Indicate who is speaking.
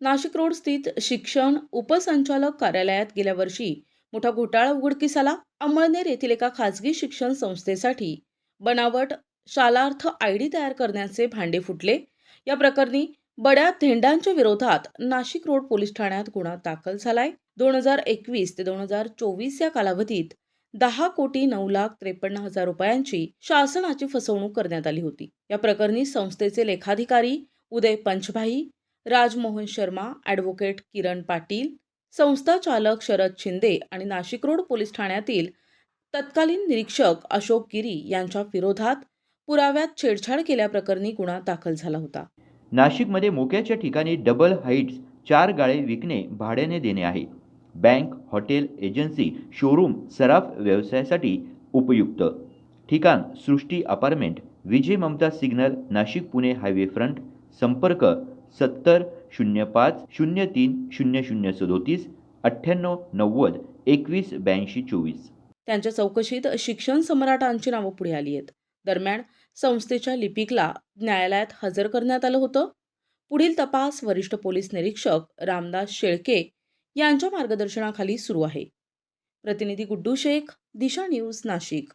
Speaker 1: Nashik road स्थित शिक्षण उपसंचालक कार्यालयात गेल्या वर्षी मोठा घोटाळा उघडकीस आला. अमळनेर येथील एका खासगी शिक्षण संस्थेसाठी बनावट शालार्थ आय डी तयार करण्याचे भांडे फुटले. या प्रकरणी बड्या धेंडांच्या विरोधात नाशिक रोड पोलीस ठाण्यात गुन्हा दाखल झालाय. दोन हजार एकवीस ते दोन हजार चोवीस या कालावधीत दहा कोटी नऊ लाख त्रेपन्न हजार रुपयांची शासनाची फसवणूक करण्यात आली होती. या प्रकरणी संस्थेचे लेखाधिकारी उदय पंचभाई राजमोहन शर्मा ॲडव्होकेट किरण पाटील संस्था चालक शरद शिंदे आणि नाशिक रोड पोलीस ठाण्यातील तत्कालीन निरीक्षक अशोक गिरी यांच्या विरोधात पुराव्यात छेडछाड केल्याप्रकरणी गुन्हा दाखल झाला होता.
Speaker 2: नाशिकमध्ये मोक्याच्या ठिकाणी डबल हाईट्स चार गाळे विकणे भाड्याने देणे आहे. बँक हॉटेल एजन्सी शोरूम सराफ व्यवसायासाठी उपयुक्त. ठिकाण Srushti apartment Vijay Mamata signal Nashik Pune highway front संपर्क सत्तर शून्य पाच शून्य तीन शून्य शून्य सदोतीस अठ्ठ्याण्णव नव्वद एकवीस ब्याऐंशी चोवीस.
Speaker 1: त्यांच्या चौकशीत शिक्षण सम्राटांची नावं पुढे आली आहेत. दरम्यान संस्थेच्या लिपिकला न्यायालयात हजर करण्यात आलं होतं. पुढील तपास वरिष्ठ पोलीस निरीक्षक रामदास शेळके यांच्या मार्गदर्शनाखाली सुरू आहे. प्रतिनिधी गुड्डू शेख दिशा न्यूज नाशिक.